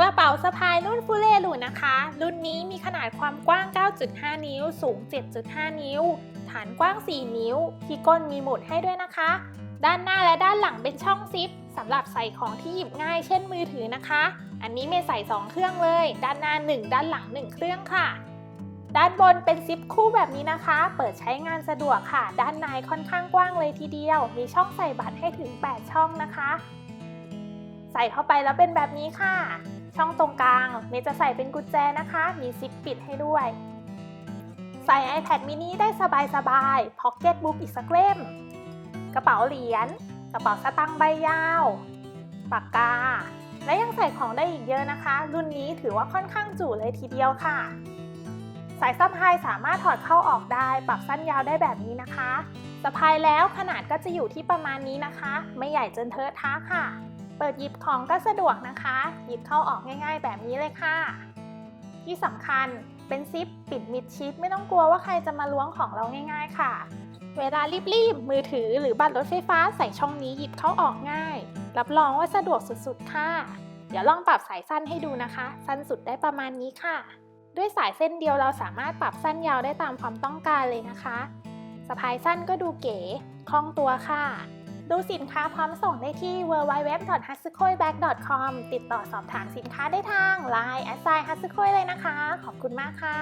กระเป๋าสะพายรุ่นฟูเรลูนะคะ รุ่นนี้มีขนาดความกว้าง 9.5 นิ้ว สูง 7.5 นิ้ว ฐานกว้าง 4 นิ้ว ที่ก้นมีหมุดให้ด้วยนะคะ ด้านหน้าและด้านหลังเป็นช่องซิปสำหรับใส่ของที่หยิบง่ายเช่นมือถือนะคะ อันนี้เมย์ใส่ 2 เครื่องเลย ด้านหน้า 1 ด้านหลัง 1 เครื่องค่ะ ด้านบนเป็นซิปคู่แบบนี้นะคะ เปิดใช้งานสะดวกค่ะ ด้านในค่อนข้างกว้างเลยทีเดียว มีช่องใส่บัตรให้ถึง 8 ช่องนะคะ ใส่เข้าไปแล้วเป็นแบบนี้ค่ะ ช่องตรงกลางเมจะใส่เป็นกุญแจนะคะ มีซิปปิดให้ด้วย ใส่ iPad mini ได้สบายๆ Pocket Book อีกสักเล่ม กระเป๋าเหรียญ กระเป๋าสตางค์ใบยาว ปากกา และยังใส่ของได้อีกเยอะนะคะ รุ่นนี้ถือว่าค่อนข้างจุเลยทีเดียวค่ะ สายสะพายสามารถถอดเข้าออกได้ ปรับสั้นยาวได้แบบนี้นะคะสะพายแล้วขนาดก็จะอยู่ที่ประมาณนี้นะคะ ไม่ใหญ่จนเทอะทะค่ะ เปิดหยิบของก็สะดวกนะคะ หยิบเข้าออกง่าย ๆ แบบนี้เลยค่ะ ที่สำคัญเป็นซิปปิดมิดชิดไม่ต้องกลัวว่าใครจะมาล้วงของเราง่าย ๆ ค่ะ เวลารีบๆมือถือหรือบัตรรถไฟฟ้าใส่ช่องนี้หยิบเข้าออกง่าย รับรองว่าสะดวกสุดๆ ค่ะ เดี๋ยวลองปรับสายสั้นให้ดูนะคะ สั้นสุดได้ประมาณนี้ค่ะ ด้วยสายเส้นเดียวเราสามารถปรับสั้นยาวได้ตามความต้องการเลยนะคะสะพายสั้นก็ดูเก๋คล่องตัวค่ะ ดูสินค้าพร้อมส่งได้ที่ www.hatsukoibag.com ติดต่อสอบถามสินค้าได้ทาง Line แอดไซน์ hatsukoy เลยนะคะ ขอบคุณมากค่ะ